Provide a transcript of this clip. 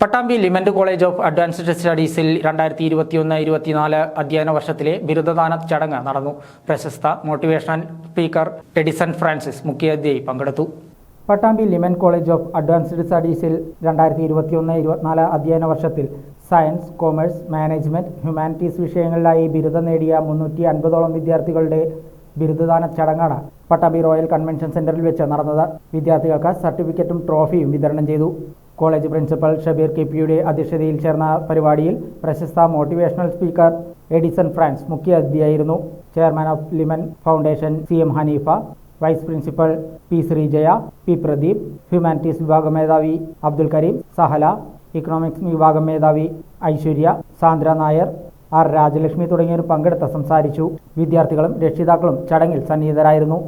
പട്ടാമ്പി ലിമൻഡ് college of advanced സ്റ്റഡീസിൽ രണ്ടായിരത്തി ഇരുപത്തിയൊന്ന് ഇരുപത്തിനാല് അധ്യയന വർഷത്തിലെ ബിരുദദാന ചടങ്ങ് നടന്നു. പ്രശസ്ത മോട്ടിവേഷണൽ സ്പീക്കർ എഡിസൺ ഫ്രാൻസിസ് മുഖ്യാതിഥിയായി പങ്കെടുത്തു. പട്ടാമ്പി ലിമൻ കോളേജ് ഓഫ് അഡ്വാൻസ്ഡ് സ്റ്റഡീസിൽ രണ്ടായിരത്തി ഇരുപത്തിയൊന്ന് ഇരുപത്തിനാല് അധ്യയന വർഷത്തിൽ സയൻസ് കോമേഴ്സ് മാനേജ്മെന്റ് ഹ്യൂമാനിറ്റീസ് വിഷയങ്ങളിലായി ബിരുദം നേടിയ മുന്നൂറ്റി അൻപതോളം വിദ്യാർത്ഥികളുടെ ബിരുദദാന ചടങ്ങാണ് പട്ടാമ്പി റോയൽ കൺവെൻഷൻ സെന്ററിൽ വെച്ച് നടന്നത്. വിദ്യാർത്ഥികൾക്ക് സർട്ടിഫിക്കറ്റും ട്രോഫിയും വിതരണം ചെയ്തു. കോളേജ് പ്രിൻസിപ്പൽ ഷബീർ കെ പിയുടെ അധ്യക്ഷതയിൽ ചേർന്ന പരിപാടിയിൽ പ്രശസ്ത മോട്ടിവേഷണൽ സ്പീക്കർ എഡിസൺ ഫ്രാൻസ് മുഖ്യ അതിഥിയായിരുന്നു. ചെയർമാൻ ഓഫ് ലിമൻ foundation C M Haneefa vice principal P Sreejaya P Pradeep humanities വിഭാഗം മേധാവി അബ്ദുൽ കരീം സഹല ഇക്കണോമിക്സ് വിഭാഗം മേധാവി ഐശ്വര്യ സാന്ദ്ര നായർ ആർ രാജലക്ഷ്മി തുടങ്ങിയവർ പങ്കെടുത്ത് സംസാരിച്ചു. വിദ്യാർത്ഥികളും രക്ഷിതാക്കളും ചടങ്ങിൽ സന്നിഹിതരായിരുന്നു.